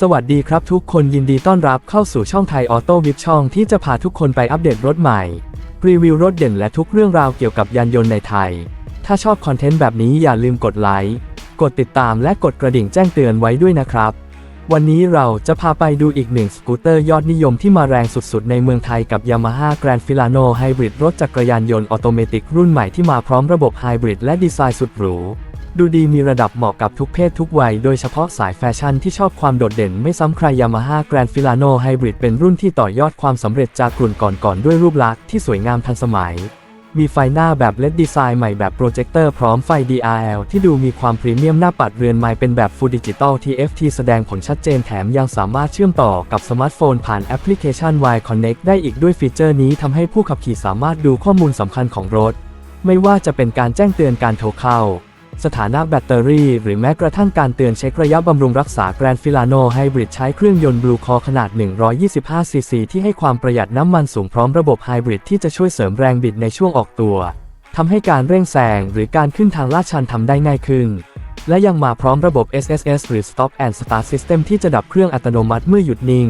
สวัสดีครับทุกคนยินดีต้อนรับเข้าสู่ช่องไทยออโต้วิบช่องที่จะพาทุกคนไปอัปเดตรถใหม่ รีวิวรถเด่นและทุกเรื่องราวเกี่ยวกับยานยนต์ในไทย ถ้าชอบคอนเทนต์แบบนี้อย่าลืมกดไลค์กดติดตามและกดกระดิ่งแจ้งเตือนไว้ด้วยนะครับ วันนี้เราจะพาไปดูอีกหนึ่งสกูตเตอร์ยอดนิยมที่มาแรงสุดๆ ในเมืองไทยกับ Yamaha Grand Filano Hybrid รถจักรยานยนต์ออโตเมติกรุ่นใหม่ที่มาพร้อมระบบไฮบริดและดีไซน์สุดหรู ดูดีมีระดับเหมาะกับทุกเพศทุกวัย โดยเฉพาะสายแฟชั่นที่ชอบความโดดเด่นไม่ซ้ำใคร Yamaha Grand Filano Hybrid เป็นรุ่นที่ต่อยอดความสำเร็จจากกลุ่นก่อนๆด้วยรูปลักษณ์ที่สวยงามทันสมัย มีไฟหน้าแบบ LED ดีไซน์ใหม่แบบโปรเจคเตอร์พร้อมไฟ DRL ที่ดูมีความพรีเมียมหน้าปัดเรือนไม้เป็นแบบ Full Digital TFT แสดงผลชัดเจนแถมยังสามารถเชื่อมต่อกับสมาร์ทโฟนผ่านแอปพลิเคชัน Y Connect ได้อีกด้วยฟีเจอร์นี้ทำให้ผู้ขับขี่สามารถดูข้อมูลสำคัญของรถ ไม่ว่าจะเป็นการแจ้งเตือนการโทรเข้า สถานะแบตเตอรี่ หรือแม้กระทั่งการเตือนเช็คระยะบำรุงรักษา Grand Filano Hybrid ใช้เครื่องยนต์ Blue Core ขนาด 125 ซีซี ที่ให้ความประหยัดน้ำมันสูงพร้อมระบบไฮบริดที่จะช่วยเสริมแรงบิดในช่วงออกตัวทำให้การเร่งแซงหรือการขึ้นทางลาดชันทำได้ง่ายขึ้น และยังมาพร้อมระบบ SSS หรือ Stop and Start System ที่จะดับเครื่องอัตโนมัติเมื่อหยุดนิ่ง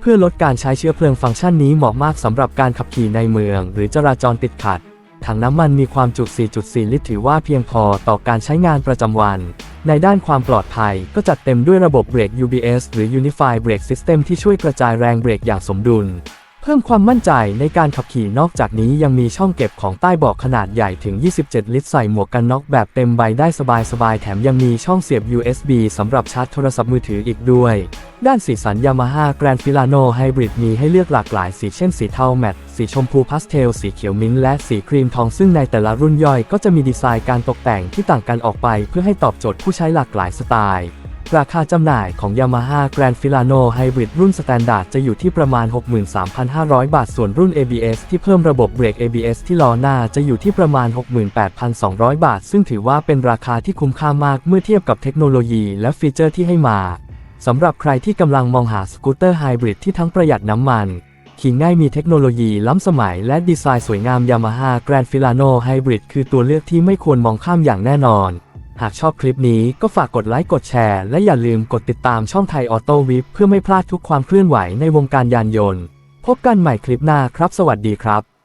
เพื่อลดการใช้เชื้อเพลิงฟังก์ชันนี้เหมาะมากสำหรับการขับขี่ในเมือง หรือจราจรติดขัด ถังน้ำมันมีความจุ 4.4 ลิตรถือว่าเพียงพอต่อการใช้งานประจำวัน ในด้านความปลอดภัยก็จัดเต็มด้วยระบบเบรก UBS หรือ Unified Brake System ที่ช่วยกระจายแรงเบรกอย่างสมดุล พิ่มความมั่นใจในการขับขี่นอกจากนี้ยังมีช่องเก็บของใต้เบาะขนาดใหญ่ถึง 27 ลิตรใส่หมวกกันน็อกแบบเต็มใบได้สบายๆ แถมยังมีช่องเสียบ USB สำหรับชาร์จโทรศัพท์มือถืออีกด้วย ด้านสีสัน Yamaha Grand Filano Hybrid มีให้เลือกหลากหลายสีเช่นสีเทาแมตต์สีชมพูพาสเทล สีเขียวมิ้นท์และสีครีมทองซึ่งในแต่ละรุ่นย่อยก็จะมีดีไซน์การตกแต่งที่ต่างกันออกไป เพื่อให้ตอบโจทย์ผู้ใช้หลากหลายสไตล์ ราคาจำหน่ายของ Yamaha Grand Filano Hybrid รุ่น Standard จะอยู่ที่ประมาณ 63,500 บาท ส่วนรุ่น ABS ที่เพิ่มระบบเบรก ABS ที่ล้อหน้าจะอยู่ที่ประมาณ 68,200 บาท ซึ่งถือว่าเป็นราคาที่คุ้มค่ามากเมื่อเทียบกับเทคโนโลยีและฟีเจอร์ที่ให้มาสำหรับใครที่กำลังมองหาสกูตเตอร์ไฮบริดที่ทั้งประหยัดน้ำมัน ขี่ง่ายมีเทคโนโลยีล้ำสมัยและดีไซน์สวยงาม Yamaha Grand Filano Hybrid คือตัวเลือกที่ไม่ควรมองข้ามอย่างแน่นอน หากชอบคลิปนี้ก็ฝากกดไลค์กดแชร์ และอย่าลืมกดติดตามช่องไทยออโต้วิปเพื่อไม่พลาดทุกความเคลื่อนไหวในวงการยานยนต์ พบกันใหม่คลิปหน้าครับ สวัสดีครับ